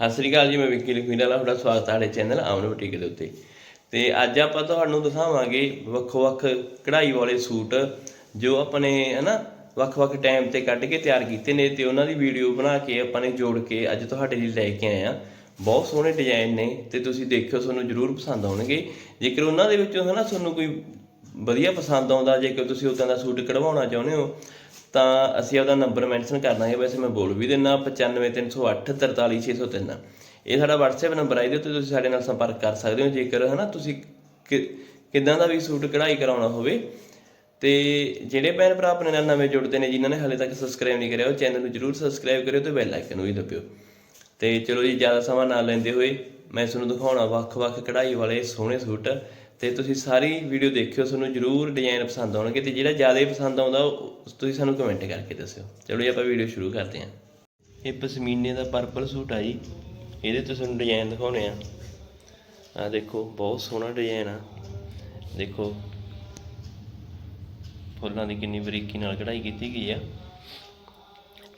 ਸਤਿ ਸ੍ਰੀ ਅਕਾਲ ਜੀ, ਮੈਂ ਵਿੱਕੀ ਲਖਵੀਰ ਵਾਲਾ, ਤੁਹਾਡਾ ਸਵਾਗਤ ਹੈ ਸਾਡੇ ਚੈਨਲ ਆਮਨ ਬੁਟੀਕ ਦੇ ਉੱਤੇ। ਤੇ ਅੱਜ ਆਪਾਂ ਤੁਹਾਨੂੰ ਦਿਖਾਵਾਂਗੇ ਵੱਖੋ-ਵੱਖ ਕਢਾਈ ਵਾਲੇ ਸੂਟ, ਜੋ ਆਪਣੇ, ਹਨਾ, ਵੱਖ-ਵੱਖ ਟਾਈਮ ਤੇ ਕੱਢ ਕੇ ਤਿਆਰ ਕੀਤੇ ਨੇ ਤੇ ਉਹਨਾਂ ਦੀ ਵੀਡੀਓ ਬਣਾ ਕੇ ਆਪਾਂ ਨੇ ਜੋੜ ਕੇ ਅੱਜ ਤੁਹਾਡੇ ਲਈ ਲੈ ਕੇ ਆਏ ਆ ਬਹੁਤ ਸੋਹਣੇ ਡਿਜ਼ਾਈਨ ਨੇ ਤੇ ਤੁਸੀਂ ਦੇਖਿਓ, ਤੁਹਾਨੂੰ ਜ਼ਰੂਰ ਪਸੰਦ ਆਉਣਗੇ। ਜੇਕਰ ਉਹਨਾਂ ਦੇ ਵਿੱਚੋਂ, ਹਨਾ, ਤੁਹਾਨੂੰ ਕੋਈ ਵਧੀਆ ਪਸੰਦ ਆਉਂਦਾ, ਜੇਕਰ ਤੁਸੀਂ ਉਦਾਂ ਦਾ ਸੂਟ ਕਢਵਾਉਣਾ ਚਾਹੁੰਦੇ ਹੋ ਤਾਂ ਅਸੀਂ ਆਪਦਾ ਨੰਬਰ ਮੈਂਸ਼ਨ ਕਰ ਦਾਂਗੇ ਵੈਸੇ ਮੈਂ ਬੋਲ ਵੀ ਦਿੰਨਾ 95308 43603 ਇਹ ਸਾਡਾ WhatsApp ਨੰਬਰ ਹੈ ਇਹਦੇ ਉੱਤੇ ਤੁਸੀਂ ਸਾਡੇ ਨਾਲ ਸੰਪਰਕ ਕਰ ਸਕਦੇ ਹੋ, ਜੇਕਰ ਹਨਾ ਤੁਸੀਂ ਕਿ- ਕਿੱਦਾਂ ਦਾ ਵੀ ਸੂਟ ਕਢਾਈ ਕਰਾਉਣਾ ਹੋਵੇ। ਤੇ ਜਿਹੜੇ ਭੈਣ ਭਰਾ ਆਪਣੇ ਨਾਲ ਨਵੇਂ ਜੁੜਦੇ ਨੇ, ਜਿਨ੍ਹਾਂ ਨੇ ਹਾਲੇ ਤੱਕ ਸਬਸਕ੍ਰਾਈਬ ਨਹੀਂ ਕਰਿਆ, ਉਹ ਚੈਨਲ ਨੂੰ ਜਰੂਰ ਸਬਸਕ੍ਰਾਈਬ ਕਰਿਓ ਤੇ ਬੈਲ ਆਈਕਨ ਵੀ ਦਬਿਓ। ਤੇ ਚਲੋ ਜੀ, ਜ਼ਿਆਦਾ ਸਮਾਂ ਨਾ ਲੈਂਦੇ ਹੋਏ ਮੈਂ ਤੁਹਾਨੂੰ ਦਿਖਾਉਣਾ ਵੱਖ-ਵੱਖ ਕਢਾਈ ਵਾਲੇ ਸੋਹਣੇ ਸੂਟ। ਤੇ ਤੁਸੀਂ ਸਾਰੀ ਵੀਡੀਓ ਦੇਖਿਓ, ਤੁਹਾਨੂੰ ਜਰੂਰ ਡਿਜ਼ਾਈਨ ਪਸੰਦ ਆਉਣਗੇ ਤੇ ਜਿਹੜਾ ਜ਼ਿਆਦਾ ਪਸੰਦ ਆਉਂਦਾ ਉਹ ਤੁਸੀਂ ਸਾਨੂੰ ਕਮੈਂਟ ਕਰਕੇ ਦੱਸਿਓ। ਚਲੋ ਜੀ, ਆਪਾਂ ਵੀਡੀਓ ਸ਼ੁਰੂ ਕਰਦੇ ਹਾਂ। ਇਹ ਪਸ਼ਮੀਨੇ ਦਾ ਪਰਪਲ ਸੂਟ ਆ ਜੀ। ਇਹਦੇ ਤੇ ਤੁਹਾਨੂੰ ਡਿਜ਼ਾਈਨ ਦਿਖਾਉਣੇ ਆ। ਆ ਦੇਖੋ, ਬਹੁਤ ਸੋਹਣਾ ਡਿਜ਼ਾਈਨ ਆ। ਦੇਖੋ, ਫੁੱਲਾਂ ਦੀ ਕਿੰਨੀ ਬਰੀਕੀ ਨਾਲ ਕਢਾਈ ਕੀਤੀ ਗਈ ਆ।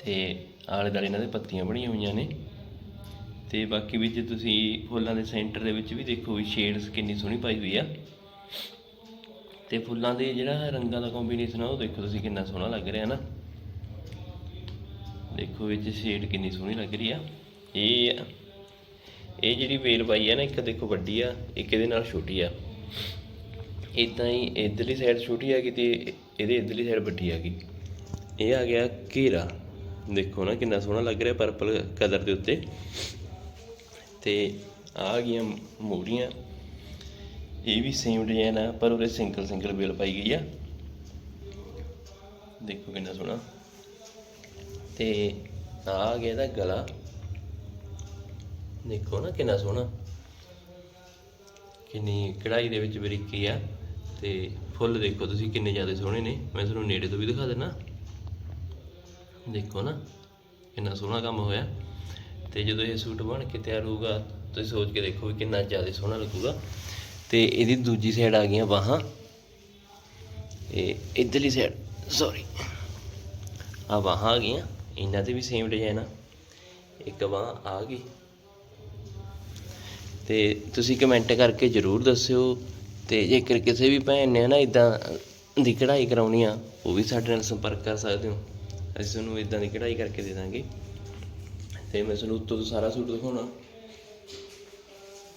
ਤੇ ਆਲੇ ਦੁਆਲੇ ਇਹਨਾਂ ਦੇ ਪੱਤੀਆਂ ਬਣੀਆਂ ਹੋਈਆਂ ਨੇ। ਤੇ ਬਾਕੀ ਵਿੱਚ ਤੁਸੀਂ ਫੁੱਲਾਂ ਦੇ ਸੈਂਟਰ ਦੇ ਵਿੱਚ ਵੀ ਦੇਖੋ ਵੀ ਸ਼ੇਡਸ ਕਿੰਨੀ ਸੋਹਣੀ ਪਾਈ ਹੋਈ ਆ। ਤੇ ਫੁੱਲਾਂ ਦੇ ਜਿਹੜਾ ਰੰਗਾਂ ਦਾ ਕੰਬੀਨੇਸ਼ਨ ਆ, ਉਹ ਦੇਖੋ ਤੁਸੀਂ ਕਿੰਨਾ ਸੋਹਣਾ ਲੱਗ ਰਿਹਾ ਨਾ। ਦੇਖੋ ਵਿੱਚ ਸ਼ੇਡ ਕਿੰਨੀ ਸੋਹਣੀ ਲੱਗ ਰਹੀ ਆ। ਇਹ ਇਹ ਜਿਹੜੀ ਵੇਲ ਪਾਈ ਆ ਨਾ, ਇੱਕ ਦੇਖੋ ਵੱਡੀ ਆ, ਇੱਕ ਇਹਦੇ ਨਾਲ ਛੋਟੀ ਆ। ਇਦਾਂ ਹੀ ਇਧਰਲੀ ਸਾਈਡ ਛੋਟੀ ਆ ਗਈ ਕਿਤੇ ਇਹਦੇ ਇਧਰਲੀ ਸਾਈਡ ਵੱਡੀ ਆ ਗਈ। ਇਹ ਆ ਗਿਆ ਘੇਰਾ। ਦੇਖੋ ਨਾ ਕਿੰਨਾ ਸੋਹਣਾ ਲੱਗ ਰਿਹਾ ਪਰਪਲ ਕਲਰ ਦੇ ਉੱਤੇ। ਤੇ ਆ ਗਈਆਂ ਮੋਰੀਆਂ ਇਹ ਵੀ ਸੇਮ ਡਿਜ਼ਾਈਨ ਆ, ਪਰ ਉਹਦੇ ਸਿੰਗਲ ਸਿੰਗਲ ਵੇਲ ਪਾਈ ਗਈ ਆ। ਦੇਖੋ ਕਿੰਨਾ ਸੋਹਣਾ। ਤੇ ਆ ਗਿਆ ਇਹਦਾ ਗਲਾ। ਦੇਖੋ ਨਾ ਕਿੰਨਾ ਸੋਹਣਾ। ਕਿੰਨੀ ਕਢਾਈ ਦੇ ਵਿੱਚ ਬਰੀਕੀ ਆ। ਤੇ ਫੁੱਲ ਦੇਖੋ ਤੁਸੀਂ ਕਿੰਨੇ ਜ਼ਿਆਦਾ ਸੋਹਣੇ ਨੇ। ਮੈਂ ਤੁਹਾਨੂੰ ਨੇੜੇ ਤੋਂ ਵੀ ਦਿਖਾ ਦਿੰਨਾ। ਦੇਖੋ ਨਾ, ਕਿੰਨਾ ਸੋਹਣਾ ਕੰਮ ਹੋਇਆ। ਤੇ ਜਦੋਂ ਇਹ ਸੂਟ ਬਣ ਕੇ ਤਿਆਰ ਹੋਊਗਾ, ਤੁਸੀਂ ਸੋਚ ਕੇ ਦੇਖੋ ਵੀ ਕਿੰਨਾ ਜ਼ਿਆਦਾ ਸੋਹਣਾ ਲੱਗੂਗਾ। ਤੇ ਇਹਦੀ ਦੂਜੀ ਸਾਈਡ ਆ ਗਈਆਂ ਬਾਹਾਂ। ਇਹ ਇਧਰਲੀ ਸਾਈਡ ਸੌਰੀ ਆ ਬਾਹਾਂ ਆ ਗਈਆਂ। ਇਹਨਾਂ ਤੇ ਵੀ ਸੇਮ ਡਿਜ਼ਾਈਨ ਆ। ਇੱਕ ਬਾਹ ਆ ਗਈ। ਤੇ ਤੁਸੀਂ ਕਮੈਂਟ ਕਰਕੇ ਜਰੂਰ ਦੱਸਿਓ। ਤੇ ਜੇਕਰ ਕਿਸੇ ਵੀ ਭੈਣ ਨੇ ਨਾ ਇਦਾਂ ਦੀ ਕਢਾਈ ਕਰਾਉਣੀ ਆ, ਉਹ ਵੀ ਸਾਡੇ ਨਾਲ ਸੰਪਰਕ ਕਰ ਸਕਦੇ ਹੋ। ਅਸੀਂ ਤੁਹਾਨੂੰ ਇਦਾਂ ਦੀ ਕਢਾਈ ਕਰਕੇ ਦੇ ਦਾਂਗੇ। ਤੇ ਮੈਂ ਤੁਹਾਨੂੰ ਉੱਤੋਂ ਤੋਂ ਸਾਰਾ ਸੂਟ ਦਿਖਾਉਣਾ।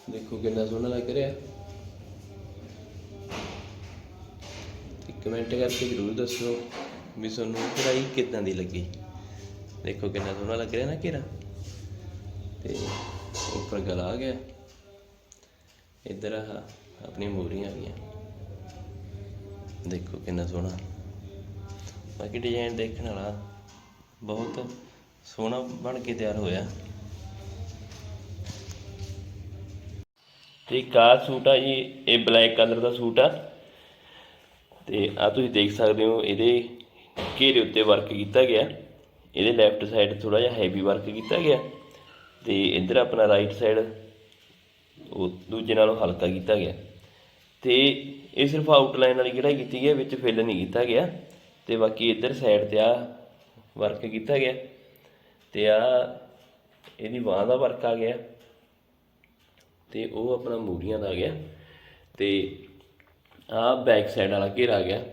ਦੇਖੋ ਕਿੰਨਾ ਸੋਹਣਾ ਲੱਗ ਰਿਹਾ। ਤੇ ਕਮੈਂਟ ਕਰਕੇ ਜਰੂਰ ਦੱਸੋ ਵੀ ਤੁਹਾਨੂੰ ਕਢਾਈ ਕਿੱਦਾਂ ਦੀ ਲੱਗੀ। ਦੇਖੋ ਕਿੰਨਾ ਸੋਹਣਾ ਲੱਗ ਰਿਹਾ ਨਾ ਘੇਰਾ। ਤੇ ਉੱਪਰ ਗਲਾ ਆ ਗਿਆ। ਇੱਧਰ ਆ ਆਪਣੀ ਮੂਰੀਆਂ ਆ ਗਈਆਂ। ਦੇਖੋ ਕਿੰਨਾ ਸੋਹਣਾ। ਬਾਕੀ ਡਿਜ਼ਾਈਨ ਦੇਖਣ ਵਾਲਾ ਬਹੁਤ ਸੋਹਣਾ ਬਣ ਕੇ ਤਿਆਰ ਹੋਇਆ। ਤੇ ਇੱਕ ਸੂਟ ਆ ਜੀ, ਇਹ ਬਲੈਕ ਕਲਰ ਦਾ ਸੂਟ ਆ। ਤੇ ਆ ਤੁਸੀਂ ਦੇਖ ਸਕਦੇ ਹੋ, ਇਹਦੇ ਘੇਰੇ ਉੱਤੇ ਵਰਕ ਕੀਤਾ ਗਿਆ। ਇਹਦੇ ਲੈਫਟ ਸਾਈਡ ਥੋੜਾ ਜਿਹਾ ਹੈਵੀ ਵਰਕ ਕੀਤਾ ਗਿਆ। ਤੇ ਇੱਧਰ ਆਪਣਾ ਰਾਈਟ ਸਾਈਡ ਉਹ ਦੂਜੇ ਨਾਲੋਂ ਹਲਕਾ ਕੀਤਾ ਗਿਆ। ਤੇ ਇਹ ਸਿਰਫ ਆਊਟਲਾਈਨ ਵਾਲੀ ਕਿਹੜਾ ਕੀਤੀ ਗਿਆ ਵਿੱਚ ਫਿਲ ਨਹੀਂ ਕੀਤਾ ਗਿਆ। ਤੇ ਬਾਕੀ ਇੱਧਰ ਸਾਈਡ ਤੇ ਆ ਵਰਕ ਕੀਤਾ ਗਿਆ। ਤੇ ਆ ਇਹਦੀ ਬਾਹ ਦਾ ਵਰਕ ਆ ਗਿਆ। ਤੇ ਉਹ ਆਪਣਾ ਮੂਰੀਆਂ ਦਾ ਆ ਗਿਆ। ਤੇ ਆ ਬੈਕ ਸਾਈਡ ਵਾਲਾ ਘੇਰਾ ਆ ਗਿਆ।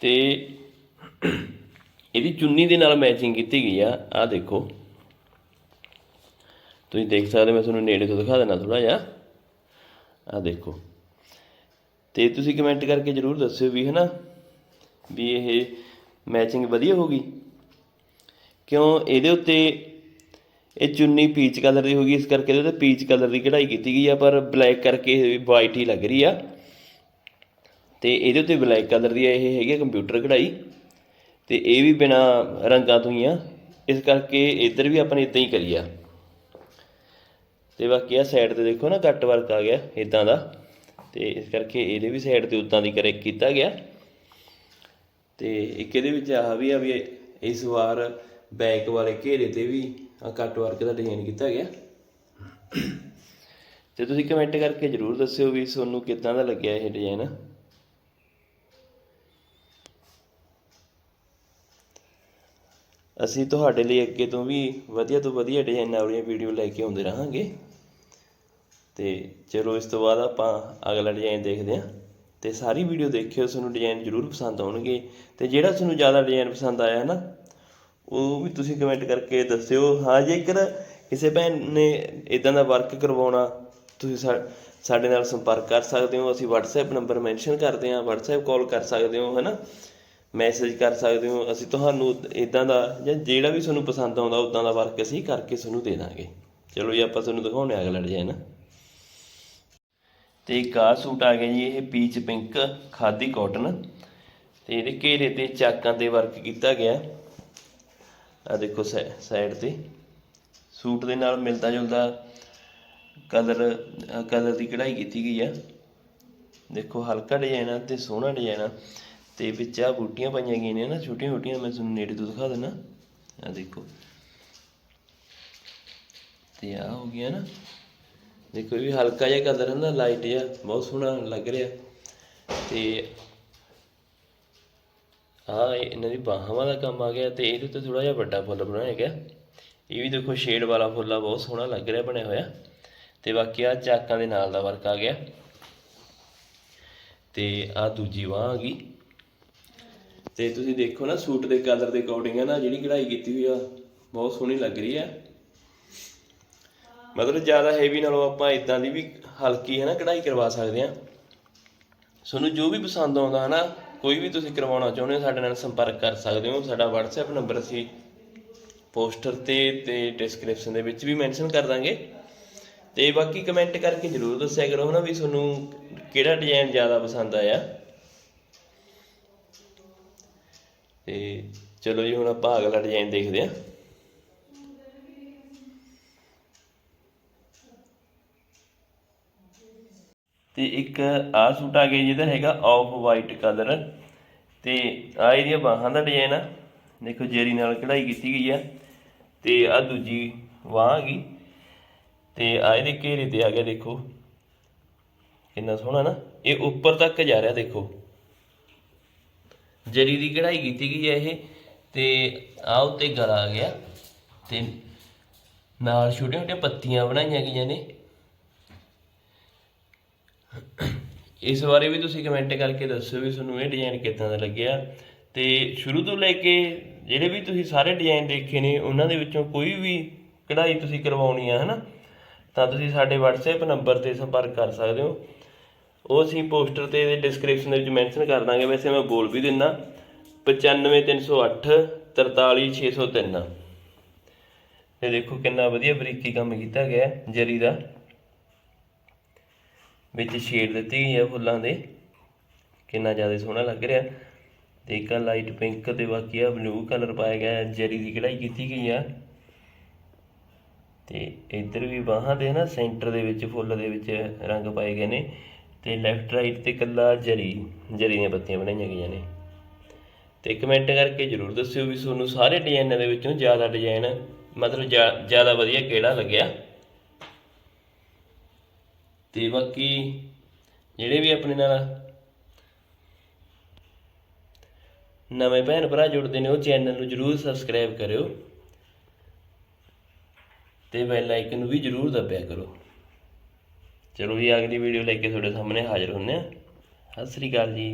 ਤੇ ਇਹਦੀ ਚੁੰਨੀ ਦੇ ਨਾਲ ਮੈਚਿੰਗ ਕੀਤੀ ਗਈ ਆ। ਆ ਦੇਖੋ। ਤੁਸੀਂ ਦੇਖ ਸਕਦੇ ਹੋ, ਮੈਂ ਤੁਹਾਨੂੰ ਨੇੜੇ ਤੋਂ ਦਿਖਾ ਦੇਣਾ ਥੋੜਾ ਜਿਹਾ। ਆ ਦੇਖੋ। ਤੇ ਤੁਸੀਂ ਕਮੈਂਟ ਕਰਕੇ ਜਰੂਰ ਦੱਸਿਓ ਵੀ ਹਨਾ ਵੀ ਇਹ ਮੈਚਿੰਗ ਵਧੀਆ ਹੋ ਗਈ। ਕਿਉਂ? ਇਹਦੇ ਉੱਤੇ ਇਹ ਚੁੰਨੀ ਪੀਚ ਕਲਰ ਦੀ ਹੋਗੀ ਇਸ ਕਰਕੇ ਇਹਦੇ ਉੱਤੇ ਪੀਚ ਕਲਰ ਦੀ ਕਢਾਈ ਕੀਤੀ ਗਈ ਆ, ਪਰ ਬਲੈਕ ਕਰਕੇ ਇਹ ਵਾਈਟ ਹੀ ਲੱਗ ਰਹੀ ਆ। ਤੇ ਇਹਦੇ ਉੱਤੇ ਬਲੈਕ ਕਲਰ ਦੀ ਇਹ ਹੈਗੀ ਆ ਕੰਪਿਊਟਰ ਕਢਾਈ। ਤੇ ਇਹ ਵੀ ਬਿਨਾ ਰੰਗਾਂ ਤੋਂ ਹੀ ਆ। ਇਸ ਕਰਕੇ ਇੱਧਰ ਵੀ ਆਪਾਂ ਨੇ ਇਦਾਂ ਹੀ ਕਰੀ ਆ। ਤੇ ਬਾਕੀ ਆ ਸਾਈਡ ਤੇ ਦੇਖੋ ਨਾ ਕੱਟ ਵਰਕ ਆ ਗਿਆ ਇਦਾਂ ਦਾ। ਤੇ ਇਸ ਕਰਕੇ ਇਹਦੇ ਵੀ ਸਾਈਡ ਤੇ ਉਦਾਂ ਦੀ ਕਰੇ ਕੀਤਾ ਗਿਆ। ਤੇ ਇੱਕ ਇਹਦੇ ਵਿੱਚ ਆਹ ਵੀ ਆ ਵੀ ਇਸ ਵਾਰ ਬੈਕ ਵਾਲੇ ਘੇਰੇ ਤੇ ਵੀ ਆ ਕੱਟ ਵਰਕ ਦਾ ਡਿਜ਼ਾਈਨ ਕੀਤਾ ਗਿਆ। ਤੇ ਤੁਸੀਂ ਕਮੈਂਟ ਕਰਕੇ ਜਰੂਰ ਦੱਸਿਓ ਵੀ ਤੁਹਾਨੂੰ ਕਿੱਦਾਂ ਦਾ ਲੱਗਿਆ ਇਹ ਡਿਜ਼ਾਈਨ ਅਸੀਂ ਤੁਹਾਡੇ ਲਈ ਅੱਗੇ ਤੋਂ ਵੀ ਵਧੀਆ ਤੋਂ ਵਧੀਆ ਡਿਜ਼ਾਈਨਾਂ ਵਾਲੀਆਂ ਵੀਡੀਓ ਲੈ ਕੇ ਆਉਂਦੇ ਰਹਾਂਗੇ। ਤੇ ਚਲੋ ਇਸ ਤੋਂ ਬਾਅਦ ਆਪਾਂ ਅਗਲਾ ਡਿਜ਼ਾਈਨ ਦੇਖਦੇ ਹਾਂ। ਤੇ ਸਾਰੀ ਵੀਡੀਓ ਦੇਖਿਓ ਤੁਹਾਨੂੰ ਡਿਜ਼ਾਈਨ ਜ਼ਰੂਰ ਪਸੰਦ ਆਉਣਗੇ। ਤੇ ਜਿਹੜਾ ਤੁਹਾਨੂੰ ਜ਼ਿਆਦਾ ਡਿਜ਼ਾਈਨ ਪਸੰਦ ਆਇਆ ਹੈ ਨਾ ਉਹ ਵੀ ਤੁਸੀਂ ਕਮੈਂਟ ਕਰਕੇ ਦੱਸਿਓ। ਹਾਂ, ਜੇਕਰ ਕਿਸੇ ਭੈਣ ਨੇ ਇਦਾਂ ਦਾ ਵਰਕ ਕਰਵਾਉਣਾ, ਤੁਸੀਂ ਸਾ- ਸਾਡੇ ਨਾਲ ਸੰਪਰਕ ਕਰ ਸਕਦੇ ਹੋ। ਅਸੀਂ WhatsApp ਨੰਬਰ ਮੈਂਸ਼ਨ ਕਰਦੇ ਹਾਂ, WhatsApp ਕਾਲ ਕਰ ਸਕਦੇ ਹੋ, ਹੈਨਾ? ਮੈਸੇਜ ਕਰ ਸਕਦੇ ਹੋ। ਅਸੀਂ ਤੁਹਾਨੂੰ ਇਦਾਂ ਦਾ ਜਾਂ ਜਿਹੜਾ ਵੀ ਤੁਹਾਨੂੰ ਪਸੰਦ ਆਉਂਦਾ ਉਦਾਂ ਦਾ ਵਰਕ ਅਸੀਂ ਕਰਕੇ ਤੁਹਾਨੂੰ ਦੇ ਦਾਂਗੇ। ਚਲੋ ਜੀ, ਆਪਾਂ ਤੁਹਾਨੂੰ ਦਿਖਾਉਣੇ ਅਗਲਾ ਡਿਜ਼ਾਈਨ ਤੇ ਇੱਕ ਆਹ ਸੂਟ ਆ ਗਿਆ ਜੀ, ਇਹ ਪੀਚ ਪਿੰਕ ਖਾਦੀ ਕਾਟਨ ਤੇ ਇਹਦੇ ਘੇਰੇ ਤੇ ਚਾਕਾਂ ਤੇ ਵਰਕ ਕੀਤਾ ਗਿਆ। ਆ ਦੇਖੋ ਸਾਈਡ ਤੇ। ਸੂਟ ਦੇ ਨਾਲ ਮਿਲਦਾ ਜੁਲਦਾ ਕਲਰ ਕਲਰ ਦੀ ਕਢਾਈ ਕੀਤੀ ਗਈ ਆ। ਦੇਖੋ ਹਲਕਾ ਡਿਜ਼ਾਈਨ ਆ ਤੇ ਸੋਹਣਾ ਡਿਜ਼ਾਈਨ ਆ। ਤੇ ਵਿੱਚ ਆ ਬੂਟੀਆਂ ਪਾਈਆਂ ਗਈਆਂ ਨੇ ਨਾ ਛੋਟੀਆਂ ਛੋਟੀਆਂ ਮੈਂ ਤੁਹਾਨੂੰ ਨੇੜੇ ਤੋਂ ਦਿਖਾ ਦਿੰਦਾ ਆ ਦੇਖੋ। ਤੇ ਆ ਹੋ ਗਿਆ ਨਾ। ਦੇਖੋ ਇਹ ਵੀ ਹਲਕਾ ਜਿਹਾ ਕਲਰ ਹੈ ਨਾ ਲਾਈਟ ਜਿਹਾ, ਬਹੁਤ ਸੋਹਣਾ ਲੱਗ ਰਿਹਾ। ਤੇ ਆ ਇਹਨਾਂ ਦੀ ਬਾਹਾਂ ਦਾ ਕੰਮ ਆ ਗਿਆ ਤੇ ਇਹਦੇ ਉੱਤੇ ਥੋੜਾ ਜਿਹਾ ਵੱਡਾ ਫੁੱਲ ਬਣਾਇਆ ਗਿਆ। ਇਹ ਵੀ ਦੇਖੋ ਸ਼ੇਡ ਵਾਲਾ ਫੁੱਲ ਆ, ਬਹੁਤ ਸੋਹਣਾ ਲੱਗ ਰਿਹਾ ਬਣਿਆ ਹੋਇਆ। ਤੇ ਬਾਕੀ ਆ ਚਾਕਾਂ ਦੇ ਨਾਲ ਦਾ ਵਰਕ ਆ ਗਿਆ। ਤੇ ਆ ਦੂਜੀ ਬਾਹ ਆ ਗਈ। ਤੇ ਤੁਸੀਂ ਦੇਖੋ ਨਾ ਸੂਟ ਦੇ ਕਲਰ ਦੇ ਅਕੋਰਡਿੰਗ ਹੈ ਨਾ, ਜਿਹੜੀ ਕਢਾਈ ਕੀਤੀ ਹੋਈ ਆ, ਬਹੁਤ ਸੋਹਣੀ ਲੱਗ ਰਹੀ ਹੈ ਮਤਲਬ ਜ਼ਿਆਦਾ ਹੈਵੀ ਨਾਲੋਂ ਆਪਾਂ ਇਦਾਂ ਦੀ ਵੀ ਹਲਕੀ ਹੈ ਨਾ ਕਢਾਈ ਕਰਵਾ ਸਕਦੇ ਆ। ਤੁਹਾਨੂੰ ਜੋ ਵੀ ਪਸੰਦ ਆਉਂਦਾ ਹੈ ਨਾ ਕੋਈ ਵੀ ਤੁਸੀਂ ਕਰਵਾਉਣਾ ਚਾਹੁੰਦੇ ਹੋ, ਸਾਡੇ ਨਾਲ ਸੰਪਰਕ ਕਰ ਸਕਦੇ ਹੋ। ਸਾਡਾ WhatsApp ਨੰਬਰ ਅਸੀਂ ਪੋਸਟਰ ਤੇ ਤੇ ਡਿਸਕ੍ਰਿਪਸ਼ਨ ਦੇ ਵਿੱਚ ਵੀ ਮੈਂਸ਼ਨ ਕਰ ਦਾਂਗੇ। ਤੇ ਬਾਕੀ ਕਮੈਂਟ ਕਰਕੇ ਜਰੂਰ ਦੱਸਿਆ ਕਰੋ ਨਾ ਵੀ ਤੁਹਾਨੂੰ ਕਿਹੜਾ ਡਿਜ਼ਾਈਨ ਜ਼ਿਆਦਾ ਪਸੰਦ ਆਇਆ। ਤੇ ਚਲੋ ਜੀ, ਹੁਣ ਆਪਾਂ ਅਗਲਾ ਡਿਜ਼ਾਈਨ ਦੇਖਦੇ ਹਾਂ। ਤੇ ਇੱਕ ਆਹ ਸੂਟ ਆ ਗਿਆ ਜਿਹਦਾ ਹੈਗਾ ਆਫ ਵਾਈਟ ਕਲਰ ਤੇ ਆ ਇਹਦੀਆਂ ਬਾਹਾਂ ਦਾ ਡਿਜ਼ਾਈਨ ਆ। ਦੇਖੋ ਜੇਰੀ ਨਾਲ ਕਢਾਈ ਕੀਤੀ ਗਈ ਆ। ਤੇ ਆ ਦੂਜੀ ਬਾਹ ਆ ਗਈ। ਤੇ ਆ ਇਹਦੇ ਘੇਰੇ ਤੇ ਆ ਗਿਆ, ਦੇਖੋ। ਕਿੰਨਾ ਸੋਹਣਾ ਨਾ। ਇਹ ਉੱਪਰ ਤੱਕ ਜਾ ਰਿਹਾ, ਦੇਖੋ। ਜਰੀ ਦੀ ਕਢਾਈ ਕੀਤੀ ਗਈ ਹੈ ਇਹ। ਤੇ ਆ ਉੱਤੇ ਗਲਾ ਆ ਗਿਆ। ਤੇ ਨਾਲ ਛੋਟੀਆਂ ਛੋਟੀਆਂ ਪੱਤੀਆਂ ਬਣਾਈਆਂ ਗਈਆਂ ਨੇ। ਇਸ ਬਾਰੇ ਵੀ ਤੁਸੀਂ ਕਮੈਂਟ ਕਰਕੇ ਦੱਸੋ ਵੀ ਤੁਹਾਨੂੰ ਇਹ ਡਿਜ਼ਾਈਨ ਕਿੱਦਾਂ ਦਾ ਲੱਗਿਆ। ਤੇ ਸ਼ੁਰੂ ਤੋਂ ਲੈ ਕੇ ਜਿਹੜੇ ਵੀ ਤੁਸੀਂ ਸਾਰੇ ਡਿਜ਼ਾਈਨ ਦੇਖੇ ਨੇ, ਉਹਨਾਂ ਦੇ ਵਿੱਚੋਂ ਕੋਈ ਵੀ ਕਢਾਈ ਤੁਸੀਂ ਕਰਵਾਉਣੀ ਆ, ਹਨਾ? ਤਾਂ ਤੁਸੀਂ ਸਾਡੇ WhatsApp ਨੰਬਰ ਤੇ ਸੰਪਰਕ ਕਰ ਸਕਦੇ ਹੋ। ਉਹ ਅਸੀਂ ਪੋਸਟਰ ਤੇ ਇਹਦੇ ਡਿਸਕ੍ਰਿਪਸ਼ਨ ਦੇ ਵਿੱਚ ਮੈਂਸ਼ਨ ਕਰ ਦਾਂਗੇ। ਵੈਸੇ ਮੈਂ ਬੋਲ ਵੀ ਦਿੰਦਾ। 95308 43603 ਇਹ ਦੇਖੋ ਕਿੰਨਾ ਵਧੀਆ ਬਰੀਕੀ ਕੰਮ ਕੀਤਾ ਗਿਆ ਜਰੀ ਦਾ। ਵਿੱਚ ਸ਼ੇਡ ਦਿੱਤੀ ਗਈ ਹੈ ਫੁੱਲਾਂ ਦੇ। ਕਿੰਨਾ ਜ਼ਿਆਦਾ ਸੋਹਣਾ ਲੱਗ ਰਿਹਾ। ਤੇ ਇੱਕ ਲਾਈਟ ਪਿੰਕ ਤੇ ਬਾਕੀ ਆ ਬਲੂ ਕਲਰ ਪਾਇਆ ਗਿਆ। ਹੈ, ਜਰੀ ਦੀ ਕਢਾਈ ਕੀਤੀ ਗਈ ਆ। ਤੇ ਇੱਧਰ ਵੀ ਬਾਹਾਂ ਦੇ ਨਾ ਸੈਂਟਰ ਦੇ ਵਿੱਚ ਫੁੱਲ ਦੇ ਵਿੱਚ ਰੰਗ ਪਾਏ ਗਏ ਨੇ। ਤੇ ਲੈਫਟ ਰਾਈਟ ਤੇ ਕੱਲਾ ਜਰੀ ਜਰੀ ਦੀਆਂ ਪੱਤੀਆਂ ਬਣਾਈਆਂ ਗਈਆਂ ਨੇ। ਤੇ ਕਮੈਂਟ ਕਰਕੇ ਜਰੂਰ ਦੱਸਿਓ ਵੀ ਤੁਹਾਨੂੰ ਸਾਰੇ ਡਿਜ਼ਾਈਨਾਂ ਦੇ ਵਿੱਚੋਂ ਜ਼ਿਆਦਾ ਡਿਜ਼ਾਈਨ ਮਤਲਬ ਜ਼ਿਆਦਾ ਵਧੀਆ ਕਿਹੜਾ ਲੱਗਿਆ। ਤੇ ਬਾਕੀ ਜਿਹੜੇ ਵੀ ਆਪਣੇ ਨਾਲ ਨਵੇਂ ਭੈਣ ਭਰਾ ਜੁੜਦੇ ਨੇ, ਉਹ ਚੈਨਲ ਨੂੰ ਜਰੂਰ ਸਬਸਕ੍ਰਾਈਬ ਕਰਿਓ ਤੇ ਬੈਲ ਆਈਕਨ ਨੂੰ ਵੀ ਜਰੂਰ ਦਬਿਆ ਕਰੋ। ਚਲੋ ਜੀ, ਅਗਲੀ ਵੀਡੀਓ ਲੈ ਕੇ ਤੁਹਾਡੇ ਸਾਹਮਣੇ ਹਾਜ਼ਰ ਹੁੰਦੇ ਆ ਸਤਿ ਸ੍ਰੀ ਅਕਾਲ ਜੀ।